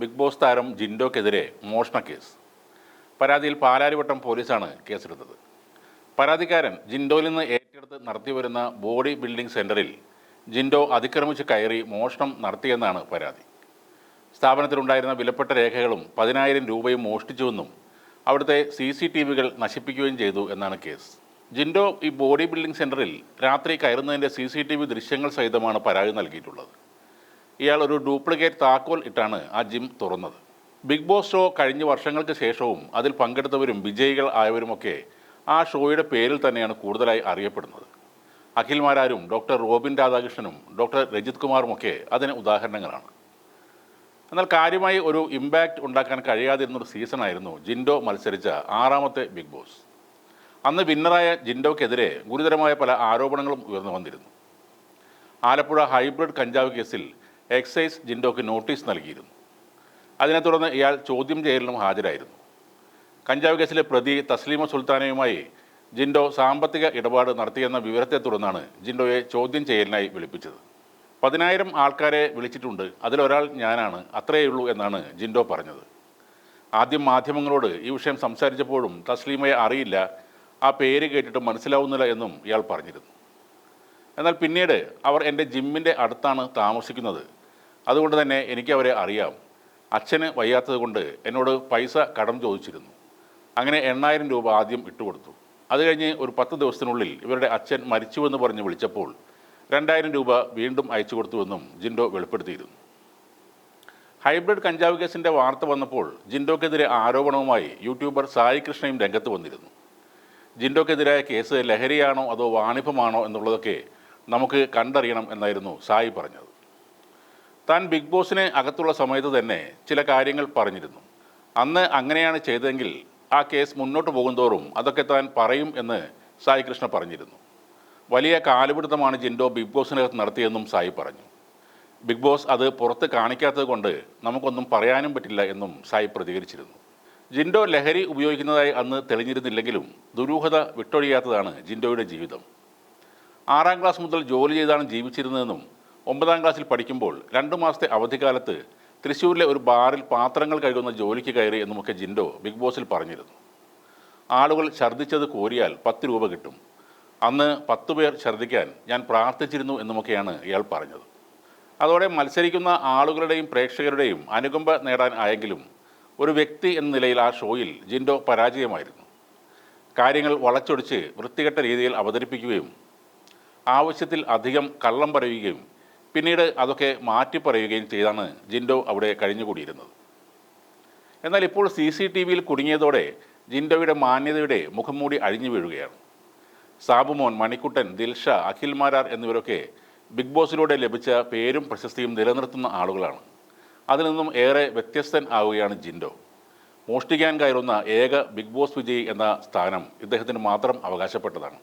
Big boss താരം ജിൻഡോക്കെതിരെ മോഷണ case. പരാതിയിൽ പാലാരിവട്ടം പോലീസാണ് കേസെടുത്തത്. പരാതിക്കാരൻ ജിൻഡോയിൽ നിന്ന് ഏറ്റെടുത്ത് നടത്തിവരുന്ന ബോഡി ബിൽഡിംഗ് സെന്ററിൽ ജിൻഡോ അതിക്രമിച്ച് കയറി മോഷണം നടത്തിയെന്നാണ് പരാതി. സ്ഥാപനത്തിലുണ്ടായിരുന്ന വിലപ്പെട്ട രേഖകളും പതിനായിരം രൂപയും മോഷ്ടിച്ചുവെന്നും അവിടുത്തെ സി സി ടി വികൾ നശിപ്പിക്കുകയും ചെയ്തു എന്നാണ് കേസ്. ജിൻഡോ ഈ ബോഡി ബിൽഡിംഗ് സെന്ററിൽ രാത്രി കയറുന്നതിന്റെ സി സി ടി വി ദൃശ്യങ്ങൾ സഹിതമാണ് പരാതി നൽകിയിട്ടുള്ളത്. ഇയാൾ ഒരു ഡ്യൂപ്ലിക്കേറ്റ് താക്കോൽ ഇട്ടാണ് ആ ജിം തുറന്നത്. ബിഗ് ബോസ് ഷോ കഴിഞ്ഞ വർഷങ്ങൾക്ക് ശേഷവും അതിൽ പങ്കെടുത്തവരും വിജയികൾ ആയവരുമൊക്കെ ആ ഷോയുടെ പേരിൽ തന്നെയാണ് കൂടുതലായി അറിയപ്പെടുന്നത്. അഖിൽമാരാരും ഡോക്ടർ റോബിൻ രാധാകൃഷ്ണനും ഡോക്ടർ രജിത് കുമാറുമൊക്കെ അതിന് ഉദാഹരണങ്ങളാണ്. എന്നാൽ കാര്യമായി ഒരു ഇമ്പാക്റ്റ് ഉണ്ടാക്കാൻ കഴിയാതിരുന്നൊരു സീസണായിരുന്നു ജിൻഡോ മത്സരിച്ച ആറാമത്തെ ബിഗ് ബോസ്. അന്ന് വിന്നറായ ജിൻഡോക്കെതിരെ ഗുരുതരമായ പല ആരോപണങ്ങളും ഉയർന്നു വന്നിരുന്നു. ആലപ്പുഴ ഹൈബ്രിഡ് കഞ്ചാവ് കേസിൽ എക്സൈസ് ജിൻഡോക്ക് നോട്ടീസ് നൽകിയിരുന്നു. അതിനെ തുടർന്ന് ഇയാൾ ചോദ്യം ചെയ്യലിനും ഹാജരായിരുന്നു. കഞ്ചാവ് കേസിലെ പ്രതി തസ്ലീമ സുൽത്താനയുമായി ജിൻഡോ സാമ്പത്തിക ഇടപാട് നടത്തിയെന്ന വിവരത്തെ തുടർന്നാണ് ജിൻഡോയെ ചോദ്യം ചെയ്യലിനായി വിളിപ്പിച്ചത്. പതിനായിരം ആൾക്കാരെ വിളിച്ചിട്ടുണ്ട്. അതിലൊരാൾ ഞാനാണ്. അത്രയേ ഉള്ളൂ എന്നാണ് ജിൻഡോ പറഞ്ഞത്. ആദ്യം മാധ്യമങ്ങളോട് ഈ വിഷയം സംസാരിച്ചപ്പോഴും തസ്ലീമയെ അറിയില്ല. ആ പേര് കേട്ടിട്ട് മനസ്സിലാവുന്നില്ല എന്നും ഇയാൾ പറഞ്ഞിരുന്നു. എന്നാൽ പിന്നീട് അവർ എന്റെ ജിമ്മിന്റെ അടുത്താണ് താമസിക്കുന്നത് അതുകൊണ്ട് തന്നെ എനിക്ക് അവരെ അറിയാം. അച്ഛന് വയ്യാത്തത് കൊണ്ട് എന്നോട് പൈസ കടം ചോദിച്ചിരുന്നു. അങ്ങനെ എണ്ണായിരം രൂപ ആദ്യം ഇട്ടുകൊടുത്തു അത് കഴിഞ്ഞ് ഒരു പത്ത് ദിവസത്തിനുള്ളിൽ ഇവരുടെ അച്ഛൻ മരിച്ചുവെന്ന് പറഞ്ഞ് വിളിച്ചപ്പോൾ രണ്ടായിരം രൂപ വീണ്ടും അയച്ചു കൊടുത്തുവെന്നും ജിൻഡോ വെളിപ്പെടുത്തിയിരുന്നു. ഹൈബ്രിഡ് കഞ്ചാവ് കേസിന്റെ വാർത്ത വന്നപ്പോൾ ജിൻഡോക്കെതിരെ ആരോപണവുമായി യൂട്യൂബർ സായി കൃഷ്ണയും രംഗത്ത് വന്നിരുന്നു. ജിൻഡോക്കെതിരായ കേസ് ലഹരിയാണോ അതോ വാണിഭമാണോ എന്നുള്ളതൊക്കെ നമുക്ക് കണ്ടറിയണം എന്നായിരുന്നു സായി പറഞ്ഞത്. താൻ ബിഗ് ബോസിന് അകത്തുള്ള സമയത്ത് തന്നെ ചില കാര്യങ്ങൾ പറഞ്ഞിരുന്നു. അന്ന് അങ്ങനെയാണ് ചെയ്തതെങ്കിൽ ആ കേസ് മുന്നോട്ട് പോകുന്തോറും അതൊക്കെ താൻ പറയും എന്ന് സായി കൃഷ്ണ പറഞ്ഞിരുന്നു. വലിയ കാലുപിടുത്തമാണ് ജിൻഡോ ബിഗ് ബോസിനകത്ത് നടത്തിയെന്നും സായി പറഞ്ഞു. ബിഗ് ബോസ് അത് പുറത്ത് കാണിക്കാത്തത് കൊണ്ട് നമുക്കൊന്നും പറയാനും പറ്റില്ല എന്നും സായി പ്രതികരിച്ചിരുന്നു. ജിൻഡോ ലഹരി ഉപയോഗിക്കുന്നതായി അന്ന് തെളിഞ്ഞിരുന്നില്ലെങ്കിലും ദുരൂഹത വിട്ടൊഴിയാത്തതാണ് ജിൻഡോയുടെ ജീവിതം. ആറാം ക്ലാസ് മുതൽ ജോലി ചെയ്താണ് ജീവിച്ചിരുന്നതെന്നും ഒമ്പതാം ക്ലാസ്സിൽ പഠിക്കുമ്പോൾ രണ്ടു മാസത്തെ അവധിക്കാലത്ത് തൃശ്ശൂരിലെ ഒരു ബാറിൽ പാത്രങ്ങൾ കഴുകുന്ന ജോലിക്ക് കയറി എന്നുമൊക്കെ ജിൻഡോ ബിഗ് ബോസിൽ പറഞ്ഞിരുന്നു. ആളുകൾ ഛർദ്ദിച്ചത് കോരിയാൽ പത്ത് രൂപ കിട്ടും. അന്ന് പത്ത് പേർ ഛർദ്ദിക്കാൻ ഞാൻ പ്രാർത്ഥിച്ചിരുന്നു എന്നുമൊക്കെയാണ് ഇയാൾ പറഞ്ഞത്. അതോടെ മത്സരിക്കുന്ന ആളുകളുടെയും പ്രേക്ഷകരുടെയും അനുകമ്പ നേടാൻ ആയെങ്കിലും ഒരു വ്യക്തി എന്ന നിലയിൽ ആ ഷോയിൽ ജിൻഡോ പരാജയമായിരുന്നു. കാര്യങ്ങൾ വളച്ചൊടിച്ച് വൃത്തികെട്ട രീതിയിൽ അവതരിപ്പിക്കുകയും ആവശ്യത്തിൽ അധികം കള്ളം പറയുകയും പിന്നീട് അതൊക്കെ മാറ്റി പറയുകയും ചെയ്താണ് ജിൻഡോ അവിടെ കഴിഞ്ഞുകൂടിയിരുന്നത്. എന്നാൽ ഇപ്പോൾ സി സി ടി വിയിൽ കുടുങ്ങിയതോടെ ജിൻഡോയുടെ മാന്യതയുടെ മുഖംമൂടി അഴിഞ്ഞു വീഴുകയാണ്. സാബുമോൻ മണിക്കുട്ടൻ ദിൽഷ അഖിൽമാരാർ എന്നിവരൊക്കെ ബിഗ് ബോസിലൂടെ ലഭിച്ച പേരും പ്രശസ്തിയും നിലനിർത്തുന്ന ആളുകളാണ്. അതിൽ നിന്നും ഏറെ വ്യത്യസ്തൻ ആവുകയാണ് ജിൻഡോ. മോഷ്ടിക്കാൻ കയറുന്ന ഏക ബിഗ് ബോസ് വിജയി എന്ന സ്ഥാനം ഇദ്ദേഹത്തിന് മാത്രം അവകാശപ്പെട്ടതാണ്.